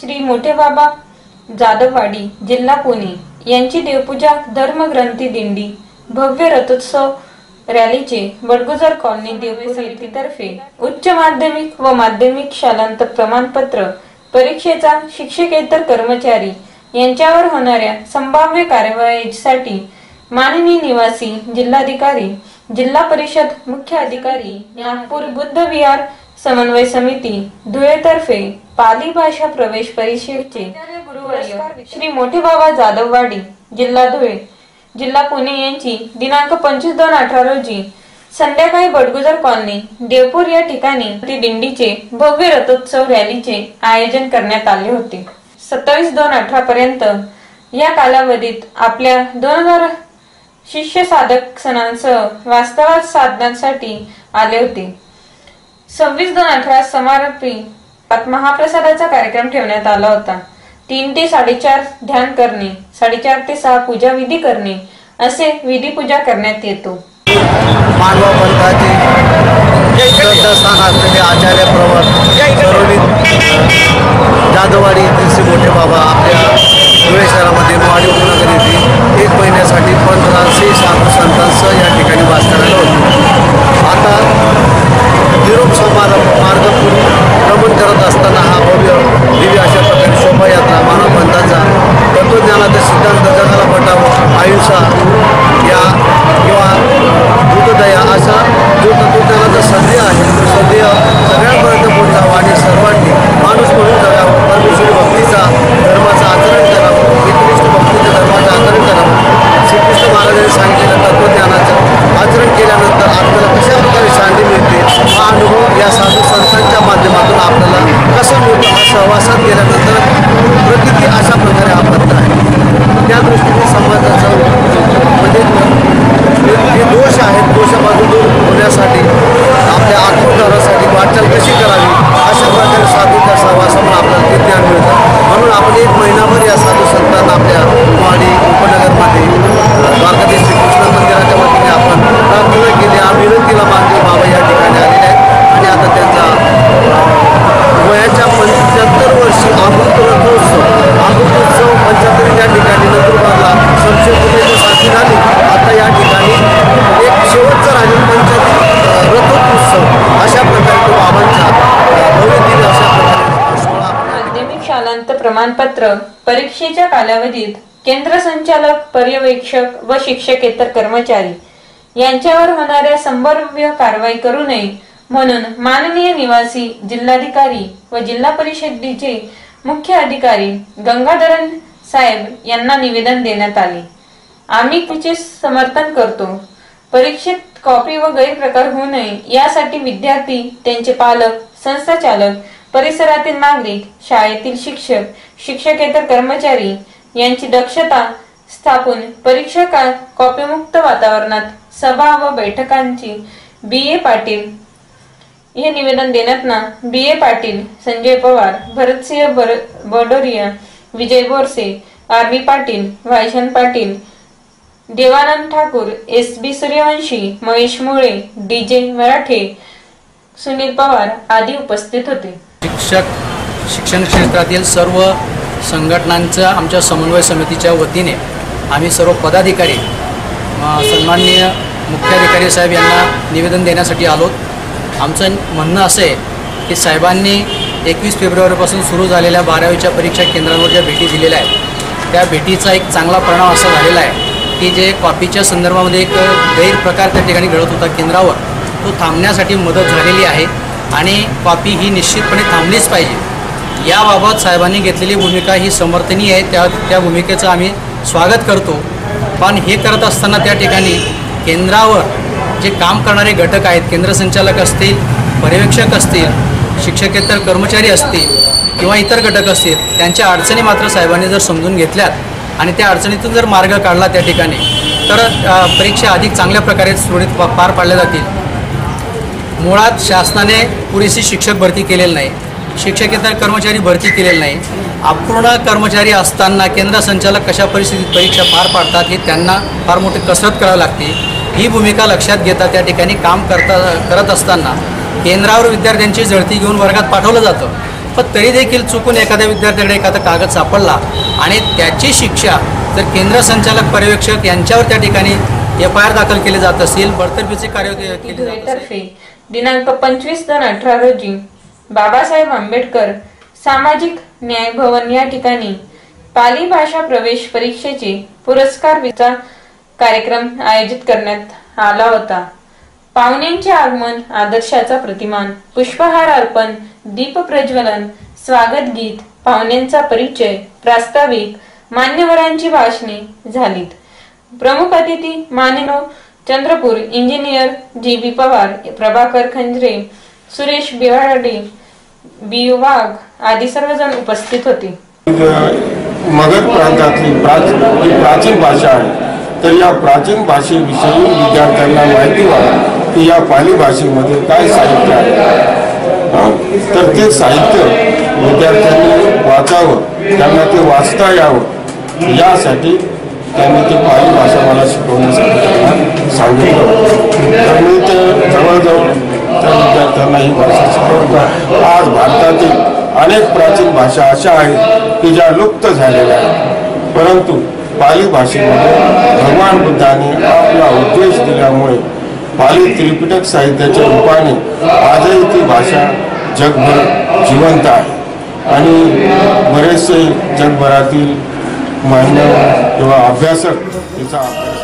श्री मोठे बाबा जाधववाडी जिल्हा पुणे यांची देवपूजा धर्मग्रंथी दिंडी भव्य रथोत्सव रॅलीचे बडगुजर कॉलनी देवपूर समितीतर्फे उच्च माध्यमिक व माध्यमिक शालांत प्रमाणपत्र परीक्षेचा शिक्षकेतर कर्मचारी यांच्यावर होणाऱ्या संभाव्य कार्यवाहीसाठी माननीय निवासी जिल्हाधिकारी जिल्हा परिषद मुख्य अधिकारी नागपूर बुद्ध विहार समन्वय समिती धुळेतर्फे पाली भाषा प्रवेश परीक्षेचे श्री मोठे बाबा जाधववाडी जिल्हा धुळे. जिल्हा पुणे यांची दिनांक पंचवीस दोन अठरा रोजी संध्याकाळी बडगुजर कॉलनी देवपूर या ठिकाणी दिंडीचे भव्य रथोत्सव रॅलीचे आयोजन करण्यात आले होते. सत्तावीस दोन अठरा पर्यंत या कालावधीत आपल्या दोन हजार शिष्य साधक सणांसह वास्तवात साधनांसाठी आले होते. सव्वीस दोन अठरा समारोपी महाप्रसादाचा कार्यक्रम ठेवण्यात आला होता. तीन ते साडेचार ध्यान करणे साडेचार ते सहा पूजा विधी करणे असे विधी पूजा करण्यात येतो. मानव पंथाचे श्रद्धास्थान असलेले आचार्य प्रवर येथील श्री मोठे बाबा प्रमाणपत्र परीक्षेच्या कालावधीत केंद्र संचालक पर्यवेक्षक व शिक्षकेतर कर्मचारी यांच्यावर होणाऱ्या संभाव्य कारवाई करू नये म्हणून माननीय निवासी जिल्हाधिकारी व जिल्हा परिषदेचे मुख्य अधिकारी गंगाधरन साहेब यांना निवेदन देण्यात आले. आम्ही तिचे समर्थन करतो. परीक्षेत कॉपी व गैरप्रकार होऊ नये यासाठी विद्यार्थी त्यांचे पालक संस्था चालक परिसरातील नागरिक शाळेतील शिक्षक शिक्षकेतर कर्मचारी. यांची दक्षता स्थापून परीक्षा काळ कॉपीमुक्त वातावरणात सभा व बैठकांची बी ए पाटील हे निवेदन देण्यात ना बी ए पाटील संजय पवार भरतसिंह बर Badoriya Vijay Borse R B Patil वायशन Patil Devanand Thakur S B Suryavanshi Mahesh Mule D J मराठे सुनील पवार आदी उपस्थित होते. शिक्षक शिक्षण क्षेत्रातील सर्व संघटनांचं आमच्या समन्वय समितीच्या वतीने आम्ही सर्व पदाधिकारी सन्माननीय मुख्याधिकारी साहेब यांना निवेदन देण्यासाठी आलो. आमचं म्हणणं असं आहे की साहेबांनी एकवीस फेब्रुवारीपासून सुरू झालेल्या बारावीच्या परीक्षा केंद्रांवर ज्या भेटी दिलेल्या आहेत त्या भेटीचा एक चांगला परिणाम असा झालेला आहे की जे कॉपीच्या संदर्भामध्ये एक गैरप्रकार त्या ठिकाणी घडत होता केंद्रावर तो थांबण्यासाठी मदत झालेली आहे आणि कॉपी ही निश्चितपणे थांबलीच पाहिजे. याबाबत साहेबांनी घेतलेली भूमिका ही समर्थनीय आहे. त्या त्या भूमिकेचं आम्ही स्वागत करतो. पण हे करत असताना त्या ठिकाणी केंद्रावर जे काम करणारे घटक आहेत केंद्र संचालक असतील पर्यवेक्षक असतील शिक्षकेतर कर्मचारी असतील किंवा इतर घटक असतील त्यांच्या अडचणी मात्र साहेबांनी जर समजून घेतल्यात आणि त्या अडचणीतून जर मार्ग काढला त्या ठिकाणी तर परीक्षा अधिक चांगल्या प्रकारे सुरळीत पार पाडल्या जातील. मुळात शासनाने पुरेशी शिक्षक भरती केलेली नाही. शिक्षकेतर कर्मचारी भरती केलेली नाही. अपूर्ण कर्मचारी असताना केंद्र संचालक कशा परिस्थितीत परीक्षा पार पाडतात हे त्यांना फार मोठी कसरत करावी लागते. ही भूमिका लक्षात घेता त्या ठिकाणी काम करता करत असताना केंद्रावर विद्यार्थ्यांची झळती घेऊन वर्गात पाठवलं जातं. पण तरी देखील चुकून एखाद्या विद्यार्थ्याकडे एखादा कागद सापडला आणि त्याची शिक्षा जर केंद्र संचालक पर्यवेक्षक यांच्यावर त्या ठिकाणी एफ आय आर दाखल केले जात असेल बडतर्फीचे कार्य केले जात असेल. दिनांक पंचवीस दोन अठरा रोजी बाबासाहेब आंबेडकर सामाजिक न्याय भवन या ठिकाणी पाली भाषा प्रवेश परीक्षेचे पुरस्कार कार्यक्रम आयोजित करण्यात आला होता. पाहुण्यांचे आगमन आदर्शाचा प्रतिमान पुष्पहार अर्पण दीप प्रज्वलन स्वागत गीत पाहुण्यांचा परिचय प्रास्ताविक मान्यवरांची भाषणे झालीत. प्रमुख अतिथी मानव Chandrapur engineer G. B. Pawar Prabhakar Khanjare Suresh बिहारडी B Wagh आदी सर्वजण उपस्थित होते. मगध प्रांतातली प्राचीन प्राचीन भाषा आहे. तर या प्राचीन भाषेविषयी विद्यार्थ्यांना माहिती व्हावी की या पाली भाषेमध्ये काय साहित्य आहे. तर ते साहित्य विद्यार्थ्यांनी वाचावं त्यांना ते वाचता यावं. यासाठी त्यांनी ते पाली भाषा मला शिकवण्यासाठी त्यांना सांगितलं. तर मी ते जवळजवळ त्या विद्यार्थ्यांना ही भाषा शिकवतो आज भारतातील अनेक प्राचीन भाषा अशा आहेत की ज्या लुप्त झालेल्या आहेत. परंतु पाली भाषेमध्ये भगवान बुद्धाने आपला उद्देश दिल्यामुळे पाली त्रिपिटक साहित्याच्या रूपाने आजही ती भाषा जगभर जिवंत आहे. आणि बरेचसे जगभरातील मान्यवर किंवा अभ्यासक तिचा अभ्यास